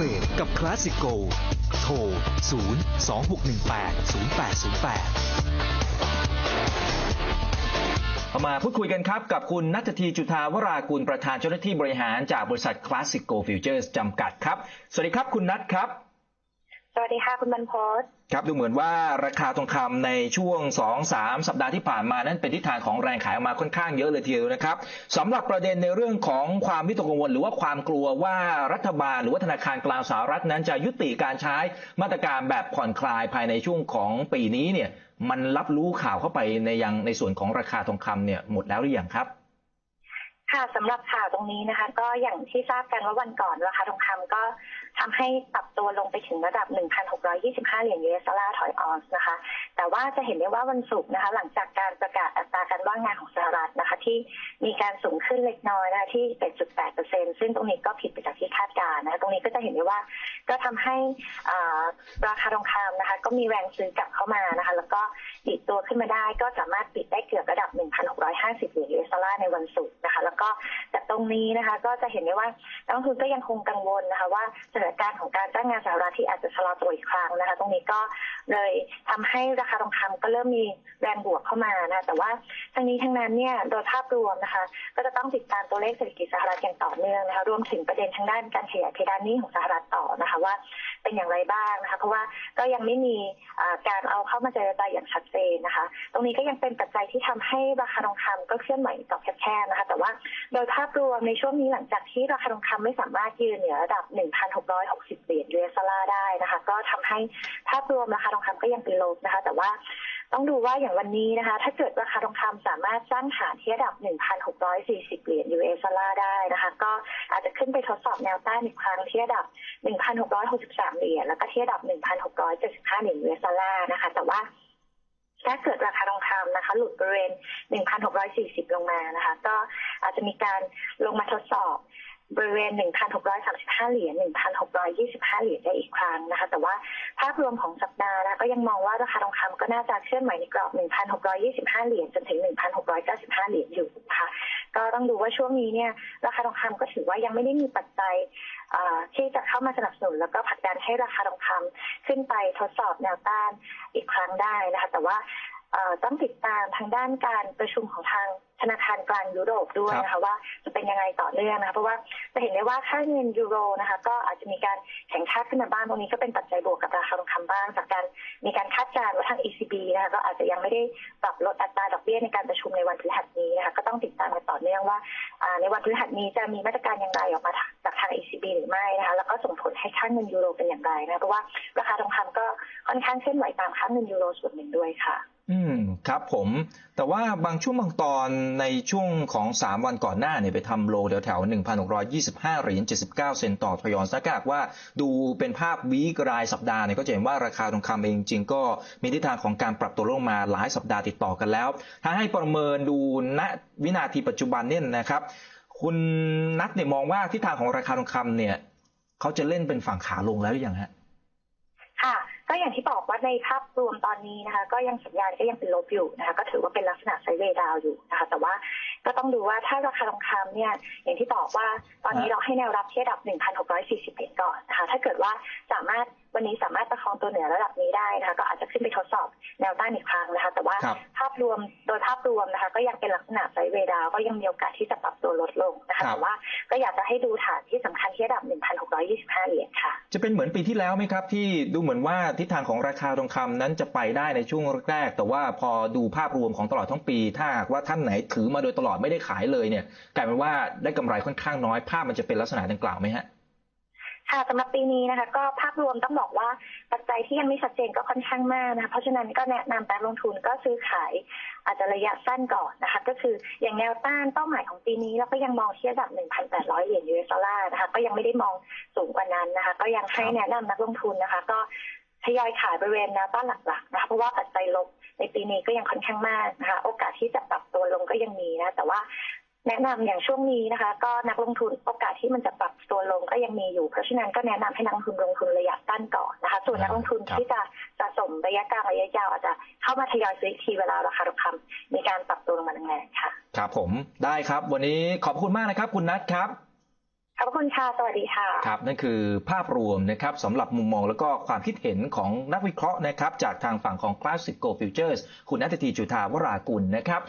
รดกับคลาสสิโกโทร 0 2 6 1 8 0 8 0 8เรามาพูดคุยกันครับ กับคุณนัททีจุธาวรากุลประธานเจ้าหน้าที่บริหารจากบริษัทคลาสสิกโกฟิวเจอร์สจำกัดครับ สวัสดีครับคุณนัทครับ สวัสดีค่ะคุณบรรพศครับดูเหมือนว่าราคาทองคำในช่วง 2-3 สัปดาห์ที่ผ่านมานั้นเป็นทิศทางของแรงขายออกมาค่อนข้างเยอะเลยทีเดียวนะครับสำหรับประเด็นในเรื่องของความวิตกกังวล หรือว่าความกลัวว่ารัฐบาลหรือว่าธนาคารกลางสหรัฐนั้นจะยุติการใช้มาตรการแบบผ่อนคลายภายในช่วงของปีนี้เนี่ยมันรับรู้ข่าวเข้าไปในยังในส่วนของราคาทองคำเนี่ยหมดแล้วหรือยังครับค่ะสำหรับข่าวตรงนี้นะคะ ก็อย่างที่ทราบกันว่าวันก่อนราคาทองคำก็ ทำให้ปรับตัวลงไปถึงระดับ 1,625 เหรียญ US ดอลลาร์ถอยออนซ์นะคะ แต่ว่าจะเห็นได้ว่าวันศุกร์นะคะ หลังจากการประกาศอัตราการว่างงานของสหรัฐนะคะ ที่มีการสูงขึ้นเล็กน้อยนะคะที่ 7.8%ซึ่งตรงนี้ก็ผิดไปจากที่คาดการณ์นะคะ ตรงนี้ก็จะเห็นได้ว่าก็ทำให้ราคาทองคำนะคะ ก็มีแรงซื้อกลับเข้ามานะคะ แล้วก็ดิดตัวขึ้นมาได้ก็สามารถปิดได้เกือบระดับ 1,650 เหรียญ US ดอลลาร์ในวันศุกร์นะคะ แล้วก็ ตรงนี้นะคะ ก็จะเห็นได้ว่านักลงทุนก็ยังคงกังวลนะคะ ว่าสถานการณ์ของการจ้างงานสหรัฐที่อาจจะชะลอตัวอีกครั้งนะคะ ตรงนี้ก็เลยทำให้ราคาทองคำก็เริ่มมีแรงบวกเข้ามานะแต่ว่าทั้งนี้ทั้งนั้นเนี่ยโดยภาพรวมนะคะ ก็จะต้องติดตามตัวเลขเศรษฐกิจสหรัฐอย่างต่อเนื่องนะคะ รวมถึงประเด็นทางด้านการขยายเพดานหนี้ของสหรัฐต่อนะคะว่า เป็นอย่างไรบ้างนะคะ เพราะว่าก็ยังไม่มีการเอาเข้ามาเจรจาอย่างชัดเจนนะคะ ตรงนี้ก็ยังเป็นปัจจัยที่ทำให้ราคาทองคำก็เคลื่อนไหวต่อแคบๆนะคะ แต่ว่าโดยภาพรวมในช่วงนี้หลังจากที่ราคาทองคำไม่สามารถยืนเหนือระดับ 1,660 เหรียญ US ดอลลาได้นะคะ ก็ทำให้ภาพรวมราคาทองคำก็ยังเป็นลบนะคะ แต่ว่าต้องดูว่าอย่างวันนี้นะคะ ถ้าเกิดราคาทองคำสามารถสร้างฐานที่ระดับ 1,640 เหรียญ US ดอลลาร์ได้นะคะ ก็อาจจะขึ้นไปทดสอบแนวต้านอีกครั้งที่ระดับ 1,663 เหรียญแล้วก็ที่ระดับ 1,675 เหรียญ US ดอลลานะคะ แต่ว่าถ้าเกิดราคาทองคำนะคะ หลุดบริเวณ 1,640 ลงมานะคะ ก็อาจจะมีการลงมาทดสอบ บริเวณ 1,635 เหรียญ 1,625 เหรียญได้อีกครั้งนะคะ แต่ว่าภาพรวมของสัปดาห์นะก็ยังมองว่าราคาทองคำก็น่าจะเคลื่อนไหวในกรอบ 1,625 เหรียญจนถึง 1,695 เหรียญอยู่นะคะก็ต้องดูว่าช่วงนี้เนี่ยราคาทองคำก็ถือว่ายังไม่ได้มีปัจจัยที่จะเข้ามาสนับสนุนแล้วก็ผลักดันให้ราคาทองคำขึ้นไปทดสอบแนวต้านอีกครั้งได้นะคะ แต่ว่า ต้องติดตามทางด้านการประชุมของทางธนาคารกลางยุโรปด้วยนะคะว่าจะเป็นยังไงต่อเนื่องนะคะเพราะว่าจะเห็นได้ว่าค่าเงินยูโรนะคะ ก็อาจจะมีการแข่งค่าขึ้นมาบ้างตรงนี้ก็เป็นปัจจัยบวกกับราคาทองคำบ้างจากการมีการคาดการณ์ว่าทาง ECB นะคะก็อาจจะยังไม่ได้ปรับลดอัตราดอกเบี้ยในการประชุมในวันพฤหัสนี้นะคะก็ต้องติดตามกันต่อเนื่องว่าอ่าในวันพฤหัสนี้จะมีมาตรการอย่างไรออกมาจากทาง ECB หรือไม่นะคะแล้วก็ส่งผลให้ค่าเงินยูโรเป็นอย่างไรนะเพราะว่าราคาทองคำก็ค่อนข้างเคลื่อนไหวตามค่าเงินยูโรส่วนหนึ่งด้วยค่ะ อืมครับผม แต่ว่าบางช่วงบางตอนในช่วงของ 3 วันก่อนหน้าเนี่ยไปทำโลแถวแถว1,625เหรียญ79 เซนต์ต่อทอยอนส์ถ้ากว่าดูเป็นภาพวีครายสัปดาห์เนี่ยก็จะเห็นว่าราคาทองคำเองจริงก็มีทิศทางของการปรับตัวลงมาหลายสัปดาห์ติดต่อกันแล้ว ถ้าให้ประเมินดูณวินาทีปัจจุบันเนี่ยนะครับคุณนัทเนี่ยมองว่าทิศทางของราคาทองคำเนี่ยเขาจะเล่นเป็นฝั่งขาลงแล้วหรือยังฮะ ก็อย่างที่บอกว่าในภาพรวมตอนนี้นะคะ ก็ยังสัญญาณก็ยังเป็นลบอยู่นะคะ ก็ถือว่าเป็นลักษณะไซด์เวย์ดาวน์อยู่นะคะ แต่ว่าก็ต้องดูว่าถ้าราคาทองคำเนี่ย อย่างที่บอกว่าตอนนี้เราให้แนวรับที่ระดับ 1,640เหรียญก่อนนะคะ ถ้าเกิดว่าสามารถวันนี้สามารถประคองตัวเหนือระดับนี้ได้นะคะ ก็อาจจะขึ้นไปทดสอบแนวต้านอีกครั้งนะคะ แต่ว่าครับภาพรวมโดยภาพรวมนะคะ ก็ยังเป็นลักษณะไซด์เวย์ดาวน์ก็ยังมีโอกาสที่จะปรับตัวลดลงนะครัคะบแต่ว่าก็อยากจะให้ดูฐาน จะเป็นเหมือนปีที่แล้วไหมครับ ที่ดูเหมือนว่าทิศทางของราคาทองคำนั้นจะไปได้ในช่วงแรก แต่ว่าพอดูภาพรวมของตลอดทั้งปี ถ้าหากว่าท่านไหนถือมาโดยตลอดไม่ได้ขายเลยเนี่ยกลายเป็นว่าได้กำไรค่อนข้างน้อยภาพมันจะเป็นลักษณะดังกล่าวไหมฮะค่ะสำหรับปีนี้นะคะ ก็ภาพรวมต้องบอกว่าปัจจัยที่ยังไม่ชัดเจนก็ค่อนข้างมากนะคะเพราะฉะนั้นก็แนะนำการลงทุนก็ซื้อขาย อาจจะระยะสั้นก่อนนะคะ ก็คืออย่างแนวต้านเป้าหมายของปีนี้เราก็ยังมองที่ระดับ 1,800 เหรียญ US ดอลลาร์นะคะ ก็ยังไม่ได้มองสูงกว่านั้นนะคะ ก็ยังให้แนะนำนักลงทุนนะคะ ก็ทยอยขายบริเวณแนวต้านหลักๆนะคะเพราะว่าปัจจัยลบในปีนี้ก็ยังค่อนข้างมากนะคะ โอกาสที่จะปรับตัวลงก็ยังมีนะ แต่ว่า แนะนำอย่างช่วงนี้นะคะ ก็นักลงทุนโอกาสที่มันจะปรับตัวลงก็ยังมีอยู่ เพราะฉะนั้นก็แนะนำให้นักลงทุนลงทุนระยะสั้นก่อนนะคะ ส่วนนักลงทุนครับที่จะสะสมระยะกลางระยะยาวอาจจะเข้ามาทยอยซื้ออีกทีเวลาราคาทองคำมีการปรับตัวลงมาแรงๆค่ะ ครับผมได้ครับ วันนี้ขอบคุณมากนะครับ คุณนัทครับขอบพระคุณค่ะ สวัสดีค่ะ ครับ นั่นคือภาพรวมนะครับสำหรับมุมมองแล้วก็ความคิดเห็นของนักวิเคราะห์นะครับ จากทางฝั่งของ Classic Go Futures คุณนัทธีจุธาวรากุลนะครับ